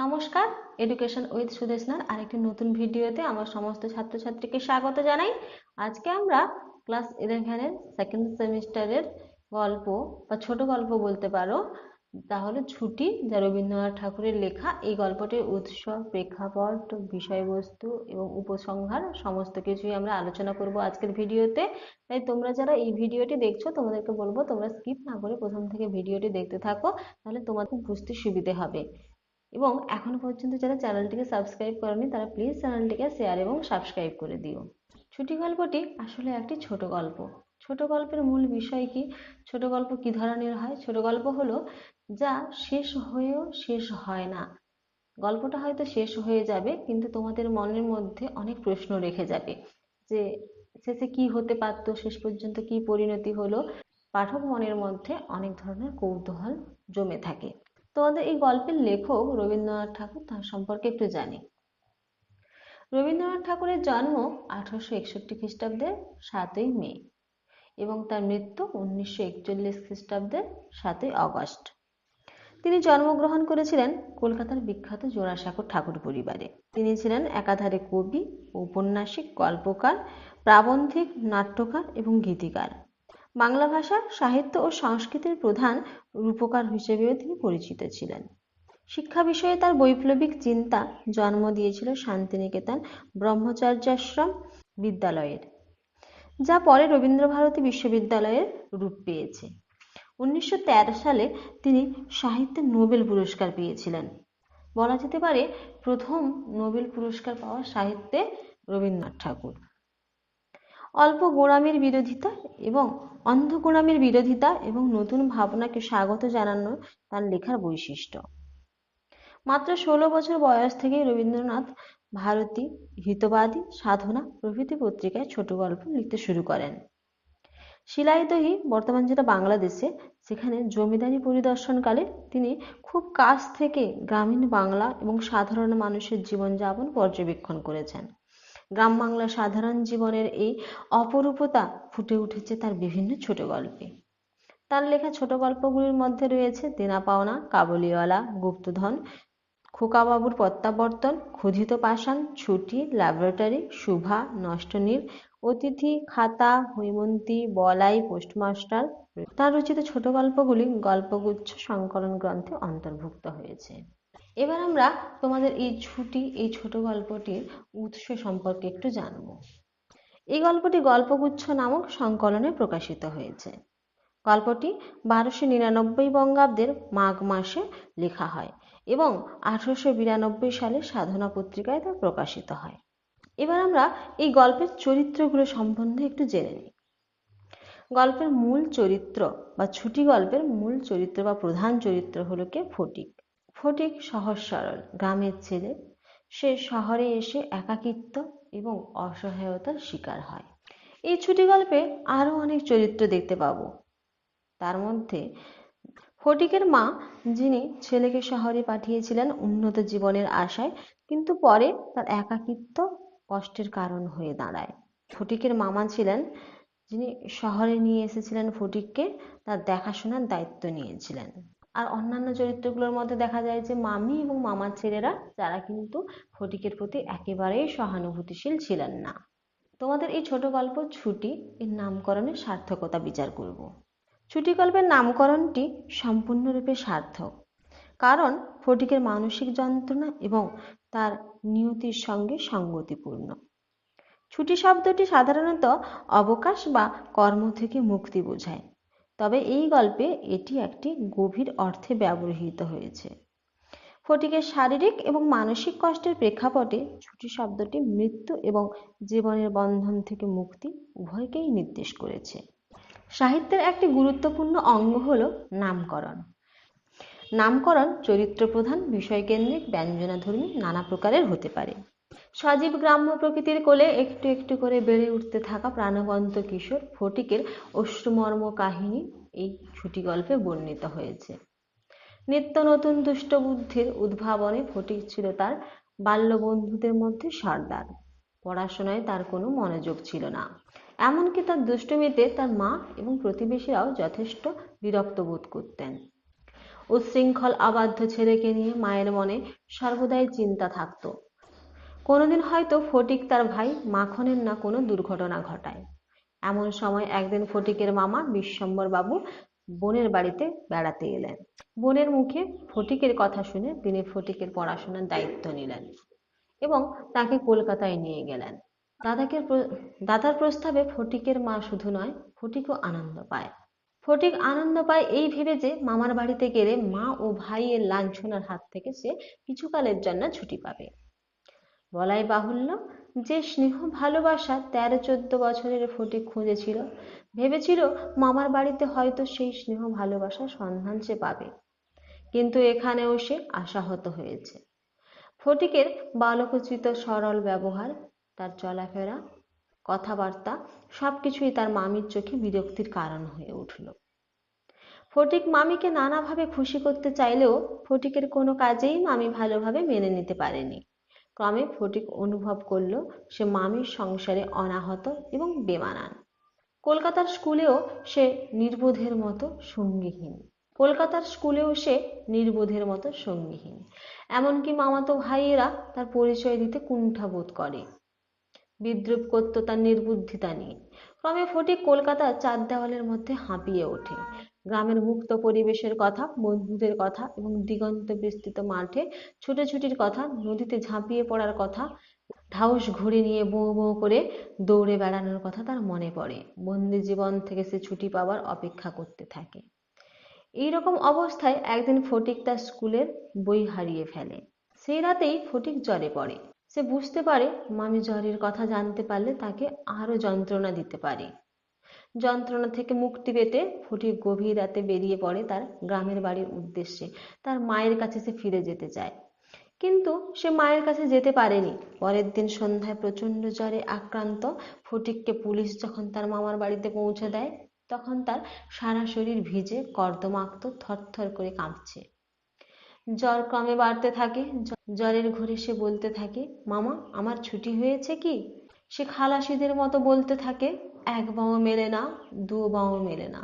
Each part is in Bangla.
নমস্কার এডুকেশন উইথ সুদেশনার আরেকটি নতুন ভিডিওতে আমার সমস্ত ছাত্রছাত্রীকে স্বাগত জানাই। আজকে আমরা ক্লাস ইলেভেনের সেকেন্ড সেমিস্টারের গল্প বা ছোট গল্প বলতে পারো। তাহলে ছুটি যা রবীন্দ্রনাথ ঠাকুরের লেখা, এই গল্পটির উৎস, প্রেক্ষাপট, বিষয়বস্তু এবং উপসংহার সমস্ত কিছুই আমরা আলোচনা করব আজকের ভিডিওতে। তাই তোমরা যারা এই ভিডিওটি দেখছ, তোমাদেরকে বলব তোমরা স্কিপ না করে প্রথম থেকে ভিডিওটি দেখতে থাকো, তাহলে তোমাদের বুঝতে সুবিধে হবে। এবং এখনও পর্যন্ত যারা চ্যানেলটিকে সাবস্ক্রাইব করনি, তারা প্লিজ চ্যানেলটিকে শেয়ার এবং সাবস্ক্রাইব করে দিও। ছুটি গল্পটি আসলে একটি ছোট গল্প। ছোট গল্পের মূল বিষয় কি? ছোট গল্প কি ধরনের হয়? ছোট গল্প হলো যা শেষ হয়েও শেষ হয় না। গল্পটা হয়তো শেষ হয়ে যাবে, কিন্তু তোমাদের মনের মধ্যে অনেক প্রশ্ন রেখে যাবে। যে শেষে কি হতে পারতো? শেষ পর্যন্ত কি পরিণতি হলো? পাঠক মনের মধ্যে অনেক ধরনের কৌতূহল জমে থাকে। তোমাদের এই গল্পের লেখক রবীন্দ্রনাথ ঠাকুর তার সম্পর্কে একটু জানি। রবীন্দ্রনাথ ঠাকুরের জন্ম আঠারোশো একষট্টি খ্রিস্টাব্দের সাতই মে এবং তার মৃত্যু উনিশশো একচল্লিশ খ্রিস্টাব্দের সাতই অগস্ট। তিনি জন্মগ্রহণ করেছিলেন কলকাতার বিখ্যাত জোড়াসাঁকোর ঠাকুর পরিবারে। তিনি ছিলেন একাধারে কবি, ঔপন্যাসিক, গল্পকার, প্রাবন্ধিক, নাট্যকার এবং গীতিকার। বাংলা ভাষা, সাহিত্য ও সংস্কৃতির প্রধান রূপকার হিসেবেও তিনি পরিচিত ছিলেন। শিক্ষা বিষয়ে তার বৈপ্লবিক চিন্তা জন্ম দিয়েছিল শান্তিনিকেতন ব্রহ্মচর্যাশ্রম বিদ্যালয়ের, যা পরে রবীন্দ্রভারতী বিশ্ববিদ্যালয়ের রূপ পেয়েছে। উনিশশো তেরো সালে তিনি সাহিত্যে নোবেল পুরস্কার পেয়েছিলেন। বলা যেতে পারে প্রথম নোবেল পুরস্কার পাওয়া সাহিত্যে রবীন্দ্রনাথ ঠাকুর। অল্প গোড়ামির বিরোধিতা এবং অন্ধ গোড়ামির বিরোধিতা এবং নতুন ভাবনাকে স্বাগত জানানো তার লেখার বৈশিষ্ট্য। মাত্র ষোলো বছর বয়স থেকেই রবীন্দ্রনাথ ভারতী, হিতবাদী, সাধনা প্রভৃতি পত্রিকায় ছোট গল্প লিখতে শুরু করেন। শিলাইদহি বর্তমান যেটা বাংলাদেশে, সেখানে জমিদারি পরিদর্শনকালে তিনি খুব কাছ থেকে গ্রামীণ বাংলা এবং সাধারণ মানুষের জীবনযাপন পর্যবেক্ষণ করেছেন। গ্রাম বাংলার সাধারণ জীবনের এই অপরূপতা ফুটে উঠেছে তার বিভিন্ন ছোট গল্পে। তার লেখা ছোট গল্পগুলির মধ্যে রয়েছে দেনা পাওনা, কাবুলিওয়ালা, গুপ্তধন, খোকাবাবুর প্রত্যাবর্তন ক্ষুধিত পাষাণ, ছুটি, ল্যাবরেটরি, শুভা নষ্টনীল অতিথি, খাতা, হৈমন্তী, বলাই, পোস্টমাস্টার। তার রচিত ছোট গল্পগুলি গল্পগুচ্ছ সংকলন গ্রন্থে অন্তর্ভুক্ত হয়েছে। এবার আমরা তোমাদের এই ছুটি এই ছোট গল্পটির উৎস সম্পর্কে একটু জানব। এই গল্পটি গল্পগুচ্ছ নামক সংকলনে প্রকাশিত হয়েছে। গল্পটি বারোশো নিরানব্বই বঙ্গাব্দের মাঘ মাসে লেখা হয় এবং আঠারোশো বিরানব্বই সালে সাধনা পত্রিকায় তা প্রকাশিত হয়। এবার আমরা এই গল্পের চরিত্রগুলো সম্বন্ধে একটু জেনে নিই। গল্পের মূল চরিত্র বা ছুটি গল্পের মূল চরিত্র বা প্রধান চরিত্র হলো কে ফটিক। ফটিক সহজ সরল গ্রামের ছেলে। সে শহরে এসে একাকিত্ব এবং অসহায়তার শিকার হয়। এই ছুটি গল্পে আরও অনেক চরিত্র দেখতে পাবো। তার মধ্যে ফটিকের মা, যিনি ছেলেকে শহরে পাঠিয়েছিলেন উন্নত জীবনের আশায়, কিন্তু পরে তার একাকিত্ব কষ্টের কারণ হয়ে দাঁড়ায়। ফটিকের মামা ছিলেন, যিনি শহরে নিয়ে এসেছিলেন ফটিককে, তার দেখাশোনার দায়িত্ব নিয়েছিলেন। আর অন্যান্য চরিত্রগুলোর মধ্যে দেখা যায় যে মামি এবং মামার ছেলেরা, যারা কিন্তু ফটিকের প্রতি একেবারেই সহানুভূতিশীল ছিলেন না। তোমাদের এই ছোট গল্প ছুটি এর নামকরণের সার্থকতা বিচার করব। ছুটি গল্পের নামকরণটি সম্পূর্ণরূপে সার্থক। কারণ ফটিকের মানসিক যন্ত্রণা এবং তার নিয়তির সঙ্গে সঙ্গতিপূর্ণ। ছুটি শব্দটি সাধারণত অবকাশ বা কর্ম থেকে মুক্তি বোঝায়। তবে এই গল্পে এটি একটি গভীর অর্থে ব্যবহৃত হয়েছে। ফটিকের শারীরিক এবং মানসিক কষ্টের প্রেক্ষাপটে ছুটি শব্দটি মৃত্যু এবং জীবনের বন্ধন থেকে মুক্তি উভয়কেই নির্দেশ করেছে। সাহিত্যের একটি গুরুত্বপূর্ণ অঙ্গ হল নামকরণ। নামকরণ চরিত্র প্রধান বিষয়কেন্দ্রিক, ব্যঞ্জনাধর্মী নানা প্রকারের হতে পারে। সজীব গ্রাম্য প্রকৃতির কোলে একটু একটু করে বেড়ে উঠতে থাকা প্রাণবন্ত কিশোর ফটিকের অশ্রুমর্ম কাহিনী এই ছুটি গল্পে বর্ণিত হয়েছে। নিত্য নতুন দুষ্ট বুদ্ধির উদ্ভাবনে ফটিক ছিল তার বাল্য বন্ধুদের মধ্যে সর্দার। পড়াশোনায় তার কোনো মনোযোগ ছিল না। এমনকি তার দুষ্টমিতে তার মা এবং প্রতিবেশীরাও যথেষ্ট বিরক্ত বোধ করতেন। উচ্ছৃঙ্খল আবাধ্য ছেলেকে নিয়ে মায়ের মনে সর্বদাই চিন্তা থাকতো। কোনোদিন হয়তো ফটিক তার ভাই মাখনের না কোনো দুর্ঘটনা ঘটায়। এমন সময় একদিন ফটিকের মামা বিশ্বম্বর বাবু বোনের বাড়িতে বেড়াতে এলেন। বোনের মুখে ফটিকের কথা শুনে তিনি ফটিকের পড়াশোনার দায়িত্ব নিলেন এবং তাকে কলকাতায় নিয়ে গেলেন। দাদাকে দাদার প্রস্তাবে ফটিকের মা শুধু নয়, ফটিকও আনন্দ পায়। ফটিক আনন্দ পায় এই ভেবে যে মামার বাড়িতে গেলে মা ও ভাইয়ের লাঞ্ছনার হাত থেকে সে কিছুকালের জন্য ছুটি পাবে। বলাই বাহুল্য যে স্নেহ ভালোবাসা তেরো চোদ্দ বছরের ফটিক খুঁজেছিল। ভেবেছিল মামার বাড়িতে হয়তো সেই স্নেহ ভালোবাসার সন্ধান সে পাবে। কিন্তু এখানেও সে আশাহত হয়েছে। ফটিকের বালকোচিত সরল ব্যবহার, তার চলাফেরা, কথাবার্তা সব কিছুই তার মামির চোখে বিরক্তির কারণ হয়ে উঠল। ফটিক মামিকে নানাভাবে খুশি করতে চাইলেও ফটিকের কোনো কাজেই মামি ভালোভাবে মেনে নিতে পারেনি। ক্রমে ফটিক অনুভব করল সে মামির সংসারে অনাহত এবং বেমানান। কলকাতার স্কুলেও সে নির্বোধের মতো সঙ্গীহীন। কলকাতার স্কুলেও সে নির্বোধের মতো সঙ্গীহীন। এমনকি মামাতো ভাইয়েরা তার পরিচয় দিতে কুণ্ঠাবোধ করে। বিদ্রুপ করত তার নির্বুদ্ধিতা নিয়ে। ক্রমে ফটিক কলকাতার চার দেওয়ালের মধ্যে হাঁপিয়ে ওঠে। গ্রামের মুক্ত পরিবেশের কথা, বন্ধুদের কথা এবং দিগন্ত বিস্তৃত মাঠে ছুটোছুটির কথা, নদীতে ঝাঁপিয়ে পড়ার কথা, ঢাউস ঘুড়ি নিয়ে বো বো করে দৌড়ে বেড়ানোর কথা তার মনে পড়ে। বন্দি জীবন থেকে সে ছুটি পাওয়ার অপেক্ষা করতে থাকে। এই রকম অবস্থায় একদিন ফটিক তার স্কুলের বই হারিয়ে ফেলে। সেই রাতেই ফটিক জ্বরে পড়ে। সে বুঝতে পারে মামি জ্বরের কথা জানতে পারলে তাকে আরও যন্ত্রণা দিতে পারে। যন্ত্রণা থেকে মুক্তি পেতে ফটিক গভীর রাতে বেরিয়ে পড়ে তার গ্রামের বাড়ির উদ্দেশ্যে। তার মায়ের কাছে সে ফিরে যেতে চায়। কিন্তু সে মায়ের কাছে যেতে পারেনি। পরের দিন সন্ধ্যায় প্রচণ্ড জ্বরে আক্রান্ত ফটিককে পুলিশ যখন তার মামার বাড়িতে পৌঁছে দেয়, তখন তার সারা শরীর ভিজে কর্দমাক্ত থরথর করে কাঁপছে। জ্বর ক্রমে বাড়তে থাকে। জ্বরের ঘরে সে বলতে থাকে, মামা, আমার ছুটি হয়েছে কি? সে খালাসিদের মতো বলতে থাকে, এক বাও মেলে না, দু বাও মেলে না।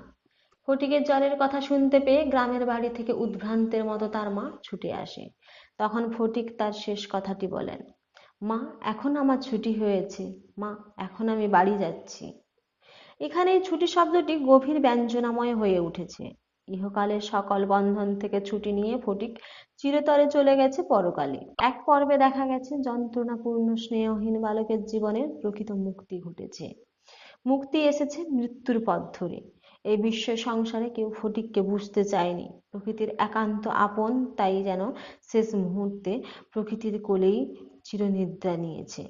ফটিকের জ্বরের কথা শুনতে পেয়ে গ্রামের বাড়ি থেকে উদ্ভ্রান্তের মতো তার মা ছুটে আসে। তখন ফটিক তার শেষ কথাটি বলেন, মা, এখন আমার ছুটি হয়েছে। মা, এখন আমি বাড়ি যাচ্ছি। এখানে ছুটি শব্দটি গভীর ব্যঞ্জনাময় হয়ে উঠেছে। ইহকালের সকল বন্ধন থেকে ছুটি নিয়ে ফটিক চিরতরে চলে গেছে পরকালে। এক পর্বে দেখা গেছে যন্ত্রণাপূর্ণ, স্নেহহীন বালকের জীবনের প্রকৃত মুক্তি ঘটেছে। মুক্তি এসেছে মৃত্যুর পথ ধরে। এই বিশ্ব সংসারে কেউ ফটিককে বুঝতে চায়নি। প্রকৃতির একান্ত আপন তাই যেন শেষ মুহূর্তে প্রকৃতির কোলেই চিরনিদ্রা নিয়েছে।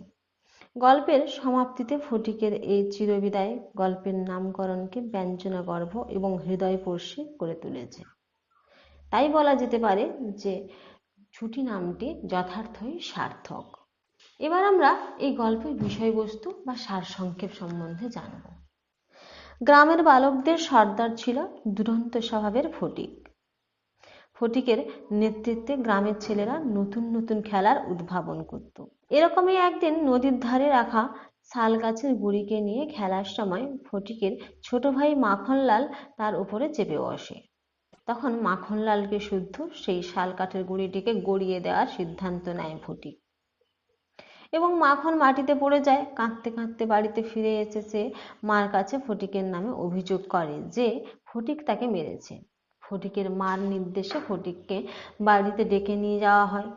গল্পের সমাপ্তিতে ফটিকের এই চিরবিদায় গল্পের নামকরণকে ব্যঞ্জনা গর্ভ এবং হৃদয়স্পর্শী করে তুলেছে। তাই বলা যেতে পারে যে ছুটি নামটি যথার্থই সার্থক। এবার আমরা এই গল্পের বিষয়বস্তু বা সারসংক্ষেপ সম্বন্ধে জানব। গ্রামের বালকদের সর্দার ছিল দুরন্ত স্বভাবের ফটিক। ফটিকের নেতৃত্বে গ্রামের ছেলেরা নতুন নতুন খেলার উদ্ভাবন করত। এরকমই একদিন নদীর ধারে রাখা শাল গাছের গুড়িকে নিয়ে খেলার সময় ফটিকের ছোট ভাই মাখনলাল তার উপরে চেপে বসে তখন মাখনলালকে শুদ্ধ সেই শাল কাঠের গুড়িটিকে গড়িয়ে দেওয়ার সিদ্ধান্ত নেয় ফটিক। এবং মাখন মাটিতে পড়ে যায়। কাঁদতে কাঁদতে বাড়িতে ফিরে এসে সে মার কাছে ফটিকের নামে অভিযোগ করে যে ফটিক তাকে মেরেছে। ফটিকের মার নির্দেশে ফটিককে বাড়িতে ডেকে নিয়ে যাওয়া হয়।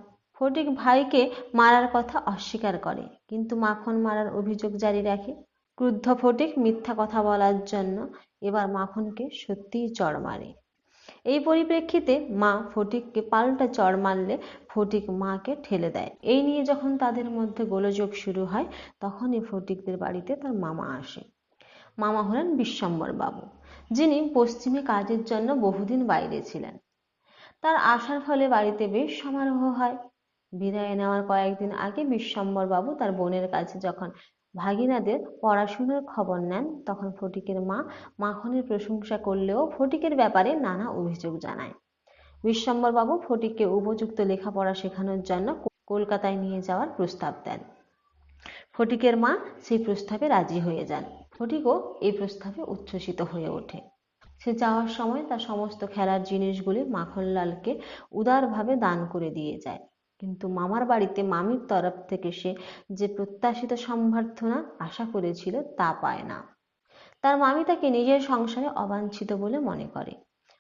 ফটিক ভাইকে মারার কথা অস্বীকার করে। কিন্তু মাখন মারার অভিযোগ জারি রাখে ক্রুদ্ধ ফটিক মিথ্যা কথা বলার জন্য এবার মাখনকে সত্যিই চড় মারে। এই পরিপ্রেক্ষিতে মা ফটিককে পাল্টা চড় মারলে ফটিক মাকে ঠেলে দেয়। এই নিয়ে যখন তাদের মধ্যে গোলযোগ শুরু হয়, তখনই ফটিকদের বাড়িতে তার মামা আসে। মামা হলেন বিশ্বম্বর বাবু যিনি পশ্চিমে কাজের জন্য বহুদিন বাইরে ছিলেন। তার আসার ফলে বাড়িতে বেশ সমারোহ হয়। বিদায় নেওয়ার কয়েকদিন আগে বাবু তার বোনের কাছে যখন ভাগিনাদের পড়াশুনোর খবর নেন, তখন ফটিকের মা মাখনের প্রশংসা করলেও ফটিকের ব্যাপারে নানা অভিযোগ জানায়। বাবু ফটিককে উপযুক্ত লেখাপড়া শেখানোর জন্য কলকাতায় নিয়ে যাওয়ার প্রস্তাব দেন। ফটিকের মা সেই প্রস্তাবে রাজি হয়ে যান। ফটিকও এই প্রস্তাবে উচ্ছ্বসিত হয়ে ওঠে। সে যাওয়ার সময় তার সমস্ত খেলার জিনিসগুলি মাখনলালকে উদারভাবে দান করে দিয়ে যায়। কিন্তু মামার বাড়িতে মামির তরফ থেকে সে যে প্রত্যাশিত সম্বর্ধনা আশা করেছিল তা পায় না। তার মামি তাকে নিজের সংসারে অবাঞ্ছিত বলে মনে করে।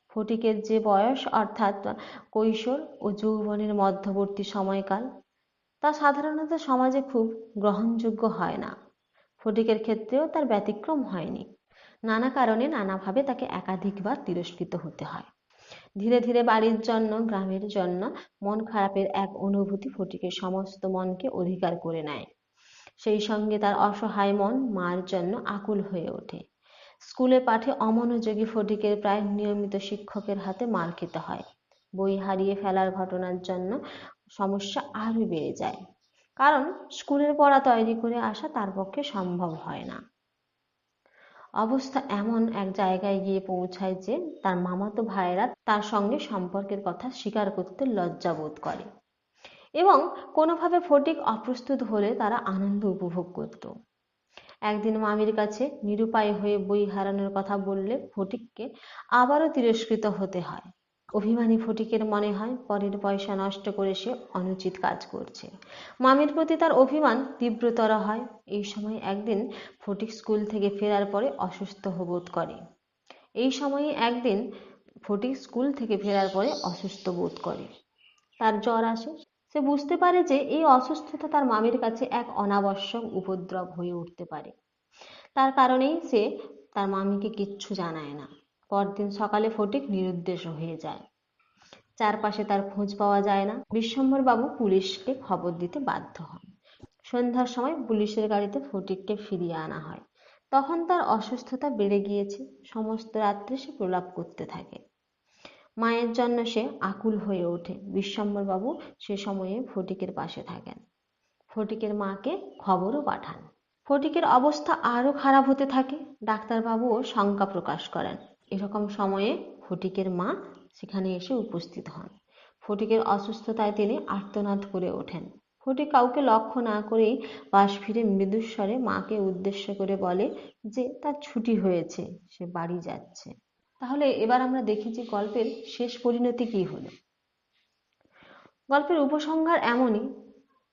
ফটিকের যে বয়স, অর্থাৎ কৈশোর ও যৌবনের মধ্যবর্তী সময়কাল, তা সাধারণত সমাজে খুব গ্রহণযোগ্য হয় না। ফটিকের ক্ষেত্রেও তার ব্যতিক্রম হয়নি। নানা কারণে নানাভাবে তাকে একাধিকবার তিরস্কৃত হতে হয়। ধীরে ধীরে বাড়ির জন্য, গ্রামের জন্য মন খারাপের এক অনুভূতি ফটিকের সমস্ত মনকে অধিকার করে নেয়। সেই সঙ্গে তার অসহায় মন মার জন্য আকুল হয়ে ওঠে। স্কুলে পাঠে অমনোযোগী ফটিকের প্রায় নিয়মিত শিক্ষকের হাতে মার খেতে হয়। বই হারিয়ে ফেলার ঘটনার জন্য সমস্যা আরও বেড়ে যায়। কারণ স্কুলের পড়া তৈরি করে আসা তার পক্ষে সম্ভব হয় না। অবস্থা এমন এক জায়গায় গিয়ে পৌঁছায় যে তার মামাতো ভাইয়েরা তার সঙ্গে সম্পর্কের কথা স্বীকার করতে লজ্জা বোধ করে এবং কোনোভাবে ফটিক অপ্রস্তুত হলে তারা আনন্দ উপভোগ করত। একদিন মামির কাছে নিরুপায় হয়ে বই হারানোর কথা বললে ফটিককে আবারও তিরস্কৃত হতে হয়। অভিমানী ফটিকের মনে হয় পরের পয়সা নষ্ট করে সে অনুচিত কাজ করছে। মামির প্রতি তার অভিমান তীব্রতর হয়। এই সময় একদিন ফটিক স্কুল থেকে ফেরার পরে অসুস্থ বোধ করে। এই সময়ে একদিন ফটিক স্কুল থেকে ফেরার পরে অসুস্থ বোধ করে। তার জ্বর আসে। সে বুঝতে পারে যে এই অসুস্থতা তার মামির কাছে এক অনাবশ্যক উপদ্রব হয়ে উঠতে পারে। তার কারণেই সে তার মামিকে কিচ্ছু জানায় না। পরদিন সকালে ফটিক নিরুদ্দেশ হয়ে যায়। চারপাশে তার খোঁজ পাওয়া যায় না। বিশ্বম্বর বাবু পুলিশকে খবর দিতে বাধ্য হন। সন্ধ্যার সময় পুলিশের গাড়িতে ফটিককে ফিরিয়ে আনা হয়। তখন তার অসুস্থতা বেড়ে গিয়েছে। সমস্ত রাত্রে সে প্রলাপ করতে থাকে। মায়ের জন্য সে আকুল হয়ে ওঠে। বিশ্বম্বর বাবু সে সময়ে ফটিকের পাশে থাকেন। ফটিকের মাকে খবরও পাঠান। ফটিকের অবস্থা আরও খারাপ হতে থাকে। ডাক্তারবাবুও শঙ্কা প্রকাশ করেন। এরকম সময়ে ফটিকের মা সেখানে এসে উপস্থিত হন। ফটিকের অসুস্থতায় তিনি আর্তনাদ করে ওঠেন। ফটিক কাউকে লক্ষ্য না করেই পাশ ফিরে মৃদুস্বরে মাকে উদ্দেশ্য করে বলে যে, তার ছুটি হয়েছে, সে বাড়ি যাচ্ছে। তাহলে এবার আমরা দেখি যে গল্পের শেষ পরিণতি কি হলো। গল্পের উপসংহার এমনই,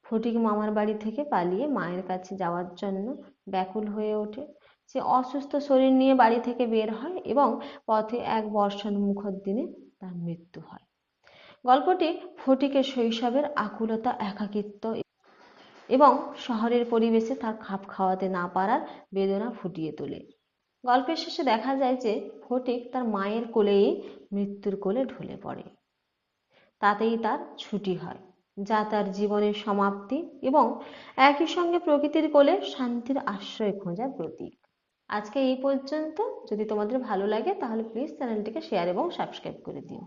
ফটিক মামার বাড়ি থেকে পালিয়ে মায়ের কাছে যাওয়ার জন্য ব্যাকুল হয়ে ওঠে। সে অসুস্থ শরীর নিয়ে বাড়ি থেকে বের হয় এবং পথে এক বর্ষণ মুখর দিনে তার মৃত্যু হয়। গল্পটি ফটিকের শৈশবের আকুলতা, একাকিত্ব এবং শহরের পরিবেশে তার খাপ খাওয়াতে না পারার বেদনা ফুটিয়ে তোলে। গল্পের শেষে দেখা যায় যে ফটিক তার মায়ের কোলেই মৃত্যুর কোলে ঢলে পড়ে। তাতেই তার ছুটি হয়, যা তার জীবনের সমাপ্তি এবং একই সঙ্গে প্রকৃতির কোলে শান্তির আশ্রয় খোঁজার প্রতীক। আজকে এই পর্যন্ত। যদি তোমাদের ভালো লাগে, তাহলে প্লিজ চ্যানেলটিকে শেয়ার এবং সাবস্ক্রাইব করে দিও।